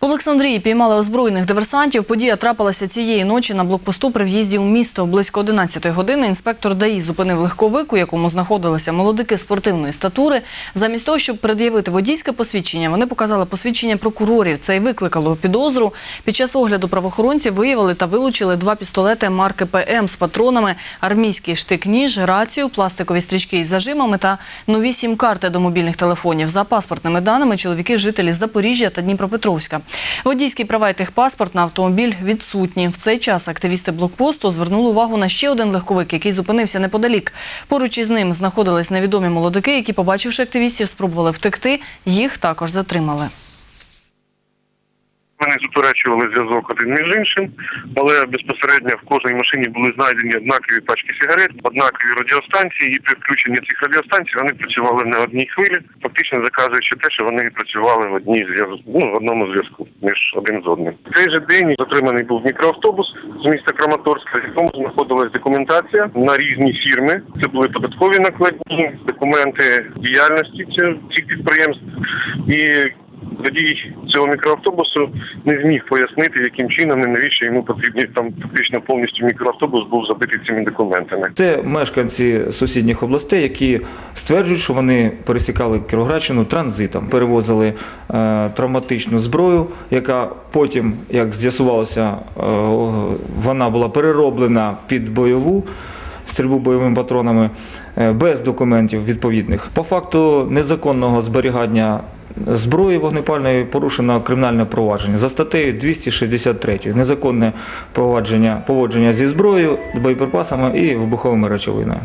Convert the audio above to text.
В Олександрії піймали озброєних диверсантів. Подія трапилася цієї ночі на блокпосту при в'їзді у місто. Близько 11 години інспектор ДАІ зупинив легковик, у якому знаходилися молодики спортивної статури. Замість того, щоб пред'явити водійське посвідчення, вони показали посвідчення прокурорів. Це й викликало підозру. Під час огляду правоохоронці виявили та вилучили два пістолети марки ПМ з патронами, армійський штик-ніж, рацію, пластикові стрічки із зажимами та нові сім-карти до мобільних телефонів. За паспортними даними чоловіки жителі Запоріжжя та Дніпропетровська. Водійські права і техпаспорт на автомобіль відсутні. В цей час активісти блокпосту звернули увагу на ще один легковик, який зупинився неподалік. Поруч із ним знаходились невідомі молодики, які, побачивши активістів, спробували втекти. Їх також затримали. Вони заперечували зв'язок один між іншим, але безпосередньо в кожній машині були знайдені однакові пачки сигарет, однакові радіостанції, і при включенні цих радіостанцій вони працювали на одній хвилі, фактично заказуючи те, що вони працювали в одній зв'язку, ну, в одному зв'язку між один з одним. В цей же день затриманий був мікроавтобус з міста Краматорська, в якому знаходилась документація на різні фірми. Це були податкові накладні, документи діяльності цих- підприємств і водій цього мікроавтобусу не зміг пояснити, яким чином і навіщо йому потрібні там фактично повністю мікроавтобус був забитий цими документами. Це мешканці сусідніх областей, які стверджують, що вони пересікали Кіровоградщину транзитом, перевозили е, травматичну зброю, яка потім, як з'ясувалося, е, вона була перероблена під бойову стрільбу бойовими патронами е, без документів відповідних. По факту незаконного зберігання зброї вогнепальної порушено кримінальне провадження за статтею 263 незаконне провадження поводження зі зброєю, боєприпасами і вибуховими речовинами.